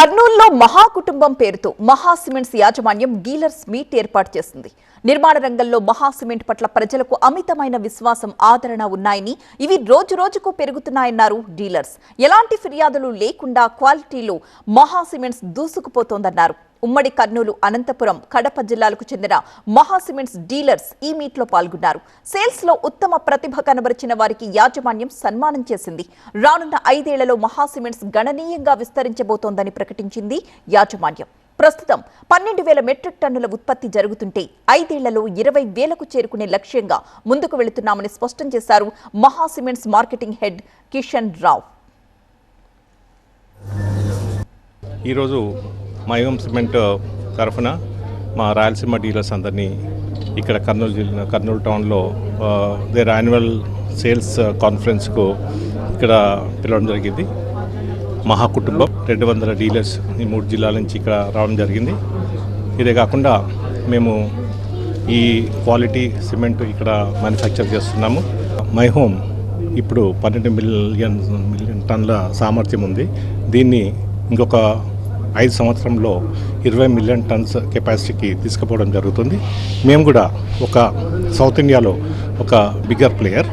కర్నూలులో మహాకుటుంబం పేరుతో మహా సిమెంట్స్ యాజమాన్యం డీలర్స్ మీట్ ఏర్పాటు చేసింది. నిర్మాణ రంగంలో మహా సిమెంట్ పట్ల ప్రజలకు అమితమైన విశ్వాసం ఆదరణ ఉన్నాయని ఇవి రోజు రోజుకు పెరుగుతున్నాయన్నారు డీలర్స్. ఎలాంటి ఫిర్యాదులు లేకుండా క్వాలిటీలో మహా సిమెంట్స్ దూసుకుపోతోందన్నారు. ఉమ్మడి కర్నూలు అనంతపురం కడప జిల్లాలకు చెందిన మహా సిమెంట్స్ డీలర్స్ ఈ మీట్లో పాల్గొన్నారు. సేల్స్లో ఉత్తమ ప్రతిభ కనబరిచిన వారికి యాజమాన్యం సన్మానం చేసింది. రానున్న ఐదేళ్ళలో మహా సిమెంట్స్ గణనీయంగా విస్తరించబోతోందని ప్రకటించింది యాజమాన్యం. ప్రస్తుతం పన్నెండు వేల మెట్రిక్ టన్నుల ఉత్పత్తి జరుగుతుంటే ఐదేళ్ళలో ఇరవై వేలకు చేరుకునే లక్ష్యంగా ముందుకు వెళుతున్నామని స్పష్టం చేశారు Maha cements marketing head Kishan Rao. ఈరోజు మైవం సిమెంట్ తరఫున మా రాయలసీమ డీలర్స్ అందరినీ ఇక్కడ కర్నూలు జిల్లా కర్నూలు టౌన్లో దేర్ యాన్యువల్ సేల్స్ కాన్ఫరెన్స్కు ఇక్కడ పిలవడం జరిగింది. మహాకుటుంబం రెండు వందల డీలర్స్ ఈ మూడు జిల్లాల నుంచి ఇక్కడ రావడం జరిగింది. ఇదే కాకుండా మేము ఈ క్వాలిటీ సిమెంట్ ఇక్కడ మ్యానుఫ్యాక్చర్ చేస్తున్నాము. మై హోమ్ ఇప్పుడు పన్నెండు మిలియన్ మిలియన్ టన్నుల సామర్థ్యం ఉంది. దీన్ని ఇంకొక ఐదు సంవత్సరంలో ఇరవై మిలియన్ టన్స్ కెపాసిటీకి తీసుకుపోవడం జరుగుతుంది. మేము కూడా ఒక సౌత్ ఇండియాలో ఒక బిగ్గర్ ప్లేయర్.